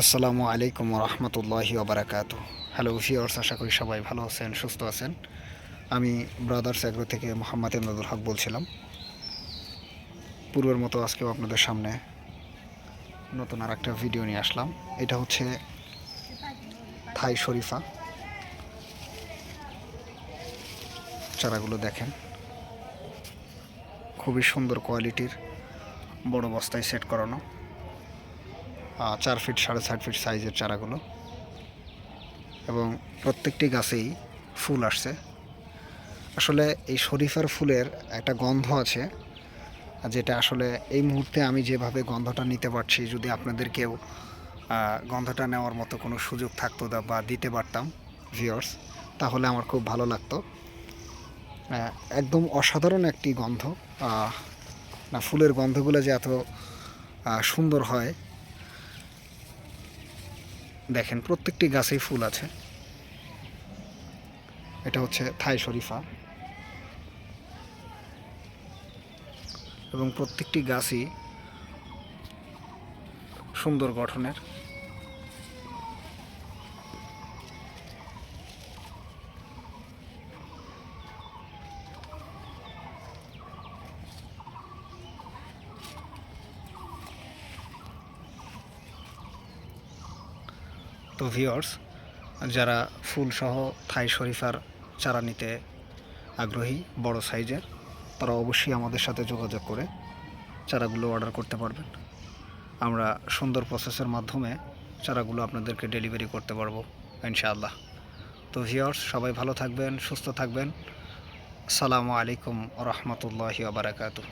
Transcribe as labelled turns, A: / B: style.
A: আসসালামু আলাইকুম রহমতুল্লাহি ওবরাকাত হ্যালো ভিওর্স আশা করি সবাই ভালো আছেন, সুস্থ আছেন। আমি ব্রাদার্স অ্যাগ্রো থেকে মোহাম্মদ ইমদাদুল হক বলছিলাম। পূর্বের মতো আজকেও আপনাদের সামনে নতুন আর একটা ভিডিও নিয়ে আসলাম। এটা হচ্ছে থাই শরীফা। চারাগুলো দেখেন। খুবই সুন্দর কোয়ালিটির বড় বস্তায় সেট করানো। চার ফিট সাড়ে চার ফিট সাইজের চারাগুলো। এবং প্রত্যেকটি গাছেই ফুল আসছে। আসলে এই শরীফার ফুলের একটা গন্ধ আছে যেটা আসলে এই মুহূর্তে আমি যেভাবে গন্ধটা নিতে পারছি যদি আপনাদেরকেও আহ, গন্ধটা নেওয়ার মতো কোনো সুযোগ থাকতো বা দিতে পারতাম ভিওর্স তাহলে আমার খুব ভালো লাগতো। একদম অসাধারণ একটি গন্ধ। না ফুলের গন্ধগুলো যে এত সুন্দর হয় দেখেন প্রত্যেকটি গাছেই ফুল আছে। এটা হচ্ছে থাই শরীফা। এবং প্রত্যেকটি গাছই সুন্দর গঠনের। তো ভিওর্স যারা ফুলসহ থাই শরীফার চারা নিতে আগ্রহী বড় সাইজের, তারা অবশ্যই আমাদের সাথে যোগাযোগ করে চারাগুলো অর্ডার করতে পারবেন। আমরা সুন্দর প্রসেসের মাধ্যমে চারাগুলো আপনাদেরকে ডেলিভারি করতে পারব, ইনশাআল্লাহ। তো ভিওর্স সবাই ভালো থাকবেন, সুস্থ থাকবেন। আসসালামু আলাইকুম রহমতুল্লাহি আবরাকাতু